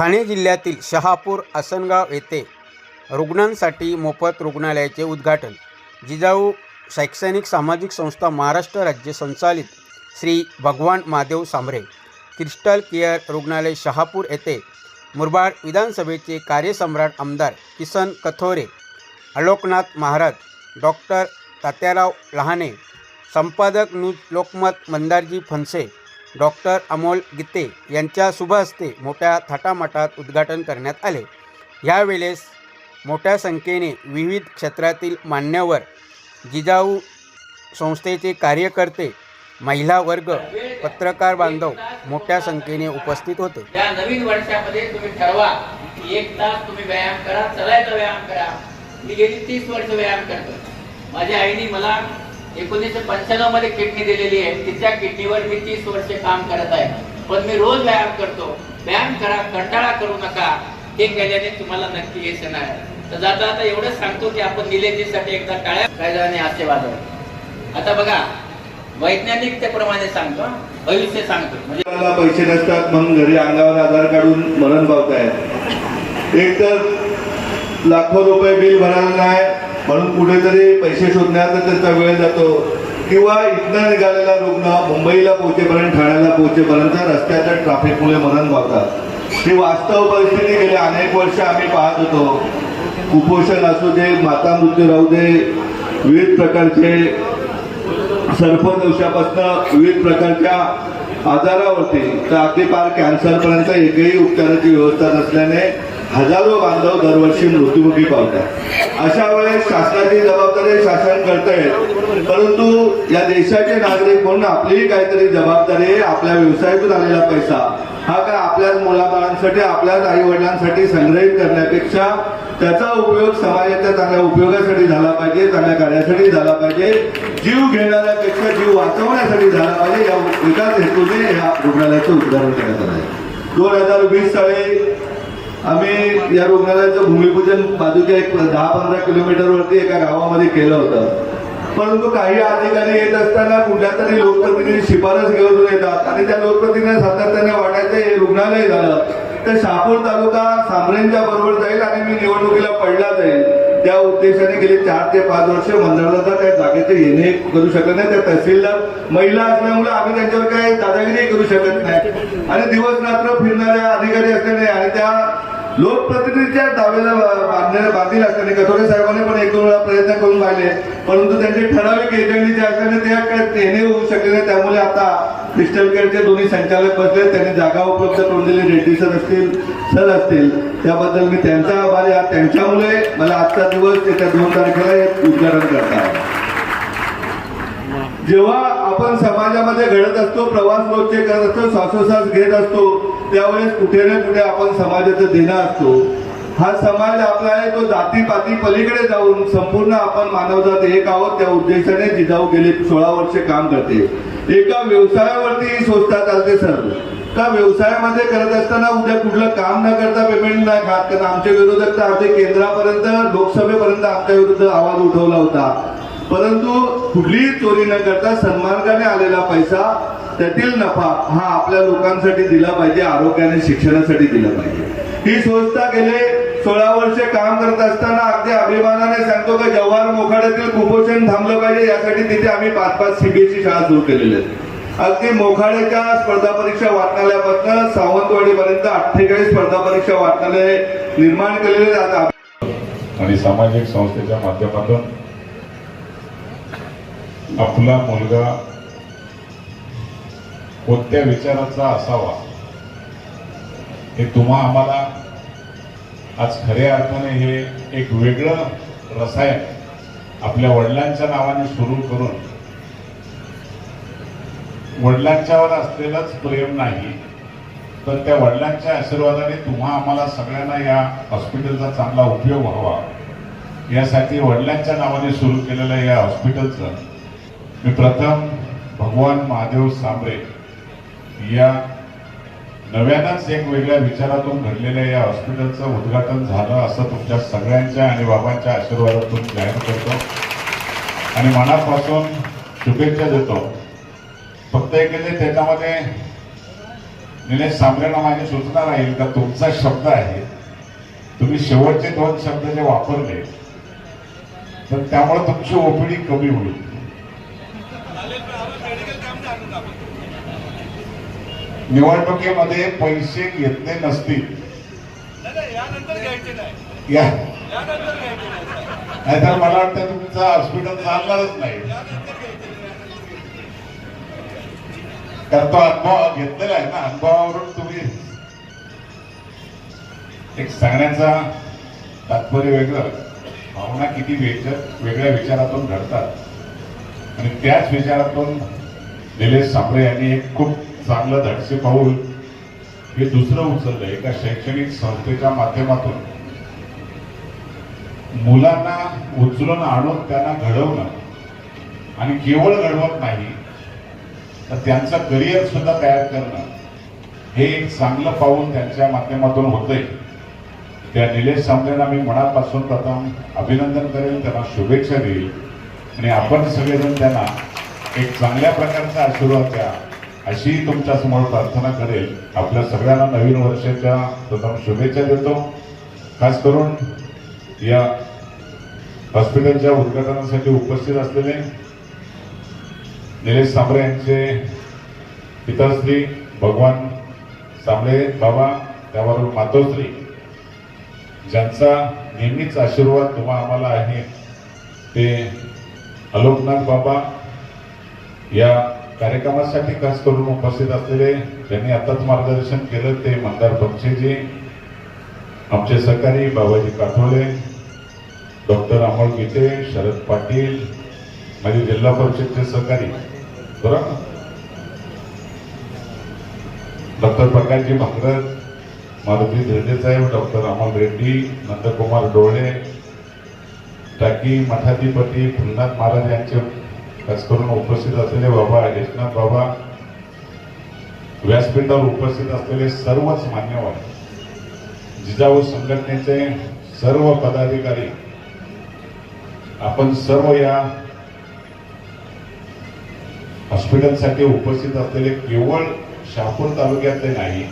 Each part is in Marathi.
ठाणे जिल्ह्यातील शहापूर आसनगाव येथे रुग्णांसाठी मोफत रुग्णालयाचे उद्घाटन. जिजाऊ शैक्षणिक सामाजिक संस्था महाराष्ट्र राज्य संचालित श्री भगवान महादेव सांबरे क्रिस्टल केअर रुग्णालय शहापूर येथे मुरबाड विधानसभेचे कार्यसम्राट आमदार किसन कथोरे अलोकनाथ महाराज डॉक्टर तात्याराव लहाने संपादक न्यूज लोकमत मंदारजी फनसे डॉक्टर अमोल गीते यांच्या शुभ हस्ते मोठ्या थाटामाटात उद्घाटन करण्यात आले. यावेळेस मोठ्या संख्येने विविध क्षेत्रातील मान्यवर जिजाऊ संस्थेचे कार्यकर्ते महिला वर्ग पत्रकार बांधव मोठ्या संख्येने उपस्थित होते. या नवीन वर्षामध्ये तुम्ही ठरवा की एक तास तुम्ही व्यायाम करा चलायचा व्यायाम करा. मी गेली तीस वर्ष व्यायाम करतो माझ्या आईने मला एकोणीसशे पंच्याण्णवमध्ये किडनी दिलेली आहे. तिच्या किडनीवर मी तीस वर्ष काम करत आहे. पण मी रोज व्यायाम करतो. व्यायाम करा कंटाळा करू नका. हे केल्याने तुम्हाला नक्की यश येणार आहे. तर जाता आता एवढंच सांगतो की आपण निलेजीसाठी एकदा टाळ्या कायद्याने असे वाजव आता बघा वैज्ञानिकतेप्रमाणे सांगतो भविष्य सांगतो. म्हणजे पैसे नसतात म्हणून घरी अंगावर आधार काढून मरण पावतायत. एक तर लाखो रुपये बिल भरायला नाही. म्हणून कुठेतरी पैसे शोधण्यात त्याचा वेळ जातो. किंवा इथनं निघालेला रुग्ण मुंबईला पोहोचेपर्यंत ठाण्याला पोहोचेपर्यंत रस्त्याच्या ट्रॅफिकमुळे मरण पावतात ही वास्तव परिस्थिती गेले अनेक वर्ष आम्ही पाहत होतो. कुपोषण असू दे माता मृत्यू राहू दे विविध प्रकारचे सर्पदोषापासून विविध प्रकारच्या आजारावरती. तर अगदी फार कॅन्सरपर्यंत एकही उपचाराची व्यवस्था नसल्याने हजारो बांधव दरवर्षी मृत्युमुखी पावतात अशा वेळेस शासनाची जबाबदारी शासन करतंय. परंतु या देशाचे नागरिक म्हणून आपलीही काहीतरी जबाबदारी आपल्या व्यवसायातून आलेला पैसा हा काय आपल्याच मुलाबाळांसाठी आपल्याच आई वडिलांसाठी संग्रहित करण्यापेक्षा त्याचा उपयोग समाजाच्या चांगल्या उपयोगासाठी झाला पाहिजे चांगल्या कार्यासाठी झाला पाहिजे. जीव घेणाऱ्यापेक्षा जीव वाचवण्यासाठी झाला पाहिजे या विकास हेतूने या रुग्णालयाचं उद्घाटन करण्यात आलं आहे. दोन हजार वीस साली आम्ही या रुग्णालयाचं भूमिपूजन बाजूच्या एक दहा पंधरा किलोमीटरवरती एका गावामध्ये केलं होतं. परंतु काही अधिकारी येत असताना कुठल्या तरी लोकप्रतिनिधी शिफारस घेऊन येतात आणि त्या लोकप्रतिनिधी सातत्याने वाटायचं हे रुग्णालय झालं. तर शहापूर तालुका सामरेंच्या बरोबर जाईल आणि मी निवडणुकीला पडला जाईल. त्या उद्देशाने गेले चार ते पाच वर्ष मंडळाचा त्या जागेचे येणे करू शकत नाही. त्या तहसीलदार महिला असल्यामुळे आम्ही त्यांच्यावर काही दादागिरी करू शकत नाही. आणि दिवस रात्र फिरणाऱ्या अधिकारी असल्याने आणि त्या लोकप्रतिनिधीच्या दावेला बांधण्याला बांधील असताना कथोरे साहेबांनी पण एक दोन वेळा प्रयत्न करून पाहिले. परंतु त्यांचे ठराविक एजंडीचे असल्याने त्या येणे होऊ शकले नाही. त्यामुळे आता क्रिस्टल केअरचे दोन्ही संचालक बसले. त्यांनी जागा उपलब्ध करून दिली. रेड्डी सर असतील सर असतील. त्याबद्दल मी त्यांचा आभारी आहे. त्यांच्यामुळे मला आजचा दिवस येत्या दोन तारखेला हे उद्घाटन करता जेव्हा आपण समाजामध्ये घडत असतो प्रवास रोजचे करत असतो श्वासोश्वास घेत असतो त्यावेळेस कुठे ना कुठे आपण समाजाचा देणं असतो. हा समाज आपला आहे तो जाती पाती पलीकडे जाऊन संपूर्ण आपण मानवजात एक आहोत त्या उद्देशाने जिजाऊ गेले सोळा वर्षे काम करते. एका व्यवसायावरती ही चालते सर. का व्यवसायामध्ये करत असताना उद्या कुठलं काम न करता पेमेंट नाही खात कारण आमच्या विरोधक तर आमच्या केंद्रापर्यंत लोकसभेपर्यंत आमच्या विरुद्ध आवाज उठवला होता. परंतु कुठलीही चोरी न करता सन्मार्गाने आलेला पैसा त्यातील नफा हा आपल्या लोकांसाठी दिला पाहिजे आरोग्याने शिक्षणासाठी दिला पाहिजे. ही संस्था गेले सोळा वर्षे काम करत असताना अगदी अभिमानाने सांगतो की जव्हार मोखाड्यातील कुपोषण थांबलं पाहिजे यासाठी तिथे आम्ही पाच पाच सीबीएसई शाळा सुरू केलेल्या आहेत. अगदी मोखाड्याच्या स्पर्धा परीक्षा वाचनालयापासून सावंतवाडीपर्यंत अठ्ठेचाळीस स्पर्धा परीक्षा वाचनालय निर्माण केलेले आणि सामाजिक संस्थेच्या माध्यमातून आपला मुलगा कोणत्या विचाराचा असावा हे तुम्हा आम्हाला आज खऱ्या अर्थाने हे एक वेगळं रसायन आपल्या वडिलांच्या नावाने सुरू करून वडिलांच्यावर असलेलंच प्रेम नाही तर त्या वडिलांच्या आशीर्वादाने तुम्हा आम्हाला सगळ्यांना या हॉस्पिटलचा चांगला उपयोग व्हावा. यासाठी वडिलांच्या नावाने सुरू केलेल्या या हॉस्पिटलचं मी प्रथम भगवान महादेव सांबरे या नव्यानंच एक वेगळ्या विचारातून घडलेल्या या हॉस्पिटलचं उद्घाटन झालं असं तुमच्या सगळ्यांच्या आणि बाबांच्या आशीर्वादातून जाहीर करतो. आणि मनापासून शुभेच्छा देतो. फक्त एक त्याच्यामध्ये निलेश सांबरेंना माझी सूचना राहील का? तुमचा शब्द आहे. तुम्ही शेवटचे दोन शब्द जे वापरले तर त्यामुळे तुमची ओपीडी कमी होईल. निवडणुकीमध्ये पैसे घेतले नसतील. या. नाहीतर मला वाटतं तुमचं हॉस्पिटल चालणारच नाही. कारण तो अनुभव घेतलेला आहे ना अनुभवावरून तुम्ही एक सांगण्याचा तात्पर्य वेगळं. भावना किती वेगळ्या वेगळ्या विचारातून घडतात. आणि त्याच विचारातून निलेश सांबरे यांनी एक खूप चांगलं धडसे पाऊल हे दुसरं उचललं एका शैक्षणिक संस्थेच्या माध्यमातून. मुलांना उचलून आणून त्यांना घडवणं आणि केवळ घडवत नाही तर त्यांचं करिअर सुद्धा तयार करणं हे एक चांगलं पाऊल त्यांच्या माध्यमातून होतंय. त्या निलेश सांबरेंना मी मनापासून प्रथम अभिनंदन करेल त्यांना शुभेच्छा देईल आणि आपण सगळेजण त्यांना एक चांगल्या प्रकारचा आशीर्वाद द्या. अशी तुमच्यासमोर प्रार्थना करेल. आपल्या सगळ्यांना नवीन वर्षाच्या प्रथम शुभेच्छा देतो. खास करून या हॉस्पिटलच्या उद्घाटनासाठी उपस्थित असलेले निलेश सांबरे यांचे पिताश्री भगवान सांबळे बाबा त्याबरोबर मातोश्री ज्यांचा नेहमीच आशीर्वाद तुम्हा आम्हाला आहे ते अलोकनाथ बाबा या कार्यक्रमासाठी खास करून उपस्थित असलेले त्यांनी आताच मार्गदर्शन केलं ते मंदार बक्षेजी आमचे सहकारी बाबाजी काठोळे डॉक्टर अमोल गीते शरद पाटील माझे जिल्हा परिषदचे सहकारी बरोबर? डॉक्टर प्रकाशजी भांगरत मारुती धिरडे साहेब डॉक्टर अमोल रेड्डी नंदकुमार डोळे टाकी मठाधिपती फुलनाथ महाराज यांचे खास करून उपस्थित असलेले बाबा यशनाथ बाबा व्यासपीठावर उपस्थित असलेले सर्वच मान्यवर जिजाऊ संघटनेचे सर्व पदाधिकारी आपण सर्व या हॉस्पिटलसाठी उपस्थित असलेले केवळ शहापूर तालुक्यातले नाही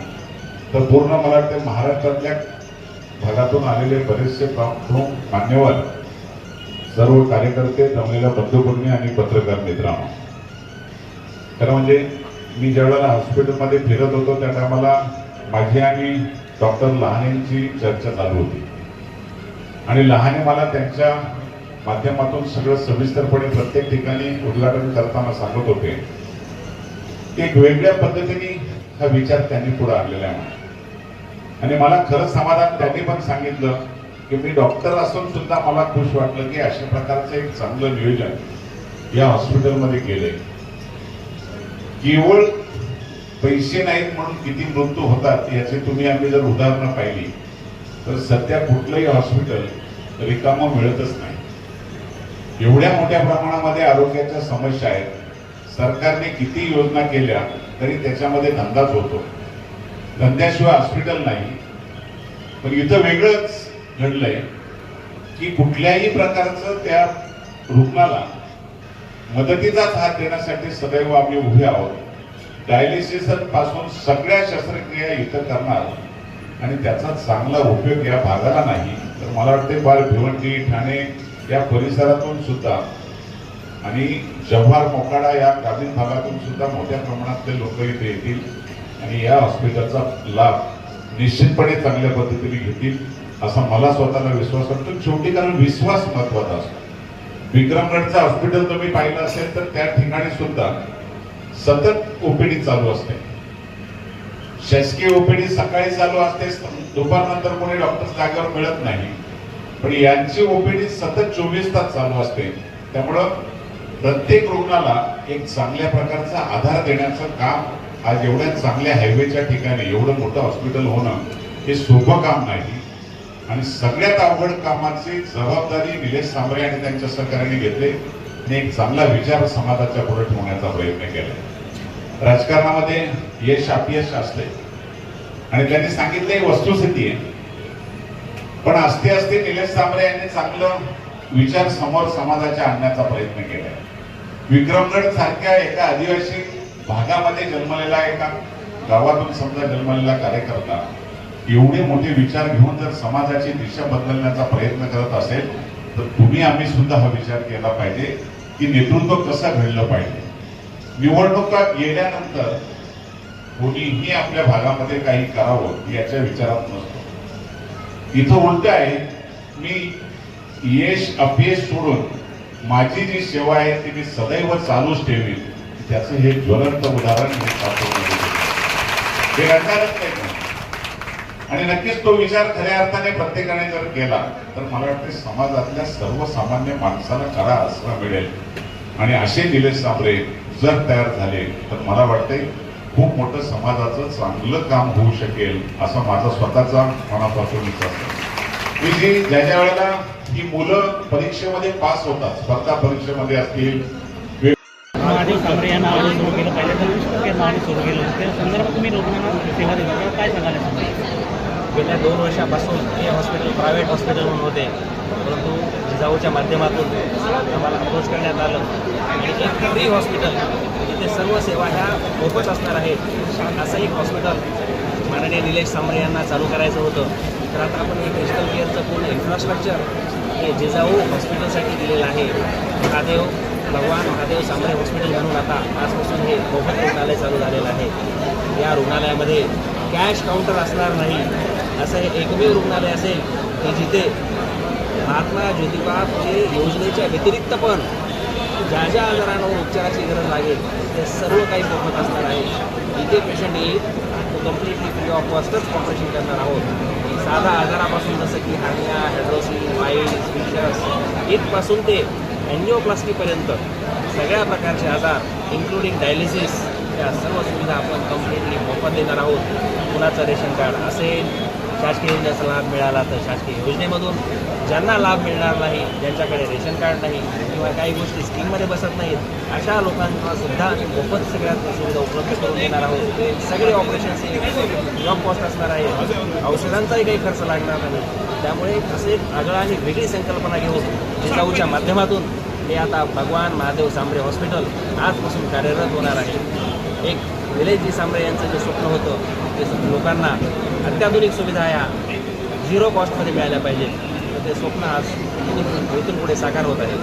तर पूर्ण मला वाटते महाराष्ट्रातल्या भागातून आलेले बरेचसे प्रमुख मान्यवर सर्व कार्यकर्ते जमलेल्या बंधुभगिनी आणि पत्रकार मित्रांनो. खरं म्हणजे मी ज्यावेळेला हॉस्पिटलमध्ये फिरत होतो त्या टायमाला माझी आणि डॉक्टर लहानेंची चर्चा चालू होती. आणि लहाने मला त्यांच्या माध्यमातून सगळं सविस्तरपणे प्रत्येक ठिकाणी उद्घाटन करताना सांगत होते. एक वेगळ्या पद्धतीने हा विचार त्यांनी पुढे आणलेला आहे. आणि मला खरंच समाधान त्यांनी पण सांगितलं. की मी डॉक्टर असून सुद्धा मला खुश वाटलं की अशा प्रकारचं एक चांगलं नियोजन या हॉस्पिटलमध्ये केलंय. केवळ पैसे नाहीत म्हणून किती मृत्यू होतात याचे तुम्ही आम्ही जर उदाहरणं पाहिली तर सध्या कुठलंही हॉस्पिटल रिकामं मिळतच नाही. एवढ्या मोठ्या प्रमाणामध्ये आरोग्याच्या समस्या आहेत. सरकारने किती योजना केल्या तरी त्याच्यामध्ये धंदाच होतो. धंद्याशिवाय हॉस्पिटल नाही. पण इथं वेगळंच घडलंय की कुठल्याही प्रकारचं त्या रुग्णाला मदतीचाच हात देण्यासाठी सदैव आम्ही उभे आहोत. डायलिसिसपासून सगळ्या शस्त्रक्रिया इथं करणार. आणि त्याचा चांगला उपयोग या भागाला नाही. तर मला वाटते बाळ भिवंडी ठाणे या परिसरातून सुद्धा आणि जव्हार मोकाडा या ग्रामीण भागातून सुद्धा मोठ्या प्रमाणातले लोक इथे येतील आणि या हॉस्पिटलचा लाभ निश्चितपणे चांगल्या पद्धतीने घेतील. असा मला स्वतःला विश्वास वाटतो. शेवटी कारण विश्वास महत्त्वाचा असतो. विक्रमगडचं हॉस्पिटल तुम्ही पाहिलं असेल तर त्या ठिकाणी सुद्धा सतत ओपीडी चालू असते. शासकीय ओपीडी सकाळी चालू असते दुपारनंतर कोणी डॉक्टर जागेवर मिळत नाही. पण यांची ओपीडी सतत चोवीस तास चालू असते. त्यामुळं प्रत्येक रुग्णाला एक चांगल्या प्रकारचा आधार देण्याचं काम आज एवढ्या चांगल्या हायवेच्या ठिकाणी एवढं मोठं हॉस्पिटल होणं हे सोपं काम नाही. आणि सगळ्यात अवघड कामाची जबाबदारी निलेश सांबरे आणि त्यांच्या सहकार्याने घेतले आणि एक चांगला विचार समाजाच्या पुढे ठेवण्याचा प्रयत्न केला. राजकारणामध्ये यश अपयश असते. आणि त्यांनी सांगितलं ही वस्तुस्थिती आहे. पण असते असते निलेश सांबरे यांनी चांगलं विचार समोर समाजाच्या आणण्याचा प्रयत्न केलाय विक्रमगड सारख्या एका आदिवासी भागामध्ये जन्मलेला एका गावातून समजा जन्मलेला कार्यकर्ता. एवढे मोठे विचार घेऊन जर समाजाची दिशा बदलण्याचा प्रयत्न करत असेल तर तुम्ही आम्ही सुद्धा हा विचार केला पाहिजे की नेतृत्व कसं घडलं पाहिजे. निवडणुका गेल्यानंतर कोणीही आपल्या भागामध्ये काही करावं याच्या विचारात नसतो. इथं उलट आहे मी यश अपयश सोडून माझी जी सेवा आहे ती मी सदैव चालूच ठेवी त्याचं हे ज्वलंत उदाहरण हे घडणारच नाही आणि नक्कीच तो विचार खऱ्या अर्थाने प्रत्येकाने जर केला तर मला वाटते समाजातल्या सर्वसामान्य माणसाला करा असला मिळेल. आणि असे निलेश साबरे जर तयार झाले तर मला वाटते खूप मोठं समाजाचं चांगलं काम होऊ शकेल असा माझा स्वतःचा मनापासून विचार मी जी ज्या ज्या वेळेला ही मुलं परीक्षेमध्ये पास होतात स्पर्धा परीक्षेमध्ये असतील सुरू केलं पाहिजे तर सुरू केलं त्या संदर्भात तुम्ही लोकांना सेवा देता काय सांगायला गेल्या दोन वर्षापासून हे हॉस्पिटल प्रायव्हेट हॉस्पिटल म्हणून होते. परंतु जिजाऊच्या माध्यमातून आम्हाला अप्रोच करण्यात आलं. आणि एक फ्री हॉस्पिटल जिथे सर्व सेवा ह्या मोफत असणार आहेत असं एक हॉस्पिटल माननीय निलेश सांबरे यांना चालू करायचं होतं. तर आता आपण हे क्रिस्टल केअरचं पूर्ण इन्फ्रास्ट्रक्चर हे जिजाऊ हॉस्पिटलसाठी दिलेलं आहे. महादेव भगवान महादेव सांबरे हॉस्पिटल म्हणून आता आजपासून हे मोफत रुग्णालय चालू झालेलं आहे. या रुग्णालयामध्ये कॅश काउंटर असणार नाही. असं हे एकमेव रुग्णालय असेल की जिथे महात्मा ज्योतिबाचे योजनेच्या व्यतिरिक्त पण ज्या ज्या आजारांवर उपचाराची गरज लागेल ते सर्व काही मोफत असणार आहे. इथे पेशंट येईल तो कम्प्लिटली फ्री ऑफ कॉस्टच ऑपरेशन करणार आहोत. साधा आजारापासून जसं की हार्निया हायड्रोसिन वाईल्स फिशर्स इथपासून ते अँजिओप्लास्टीपर्यंत सगळ्या प्रकारचे आजार इन्क्लुडिंग डायलिसिस या सर्व सुविधा आपण कम्प्लिटली मोफत देणार आहोत. कुणाचं रेशन कार्ड असेल शासकीय योजनेचा लाभ मिळाला तर शासकीय योजनेमधून ज्यांना लाभ मिळणार नाही ज्यांच्याकडे रेशन कार्ड नाही किंवा काही गोष्टी स्कीममध्ये बसत नाहीत अशा लोकांना सुद्धा आम्ही मोफत सगळ्यात सुविधा उपलब्ध करून देणार आहोत. सगळे ऑपरेशन्स हे जॉब कॉस्ट असणार आहे. औषधांचाही काही खर्च लागणार नाही. त्यामुळे असे एक आगळा आणि वेगळी संकल्पना घेऊन जिजाऊच्या माध्यमातून हे आता भगवान महादेव सांबरे हॉस्पिटल आजपासून कार्यरत होणार आहे. एक विलेजी सांबरे यांचं जे स्वप्न होतं ते लोकांना अत्याधुनिक सुविधा या झिरो कॉस्टमध्ये मिळाल्या पाहिजेत. तर ते स्वप्न आज इथून इथून पुढे साकार होत आहे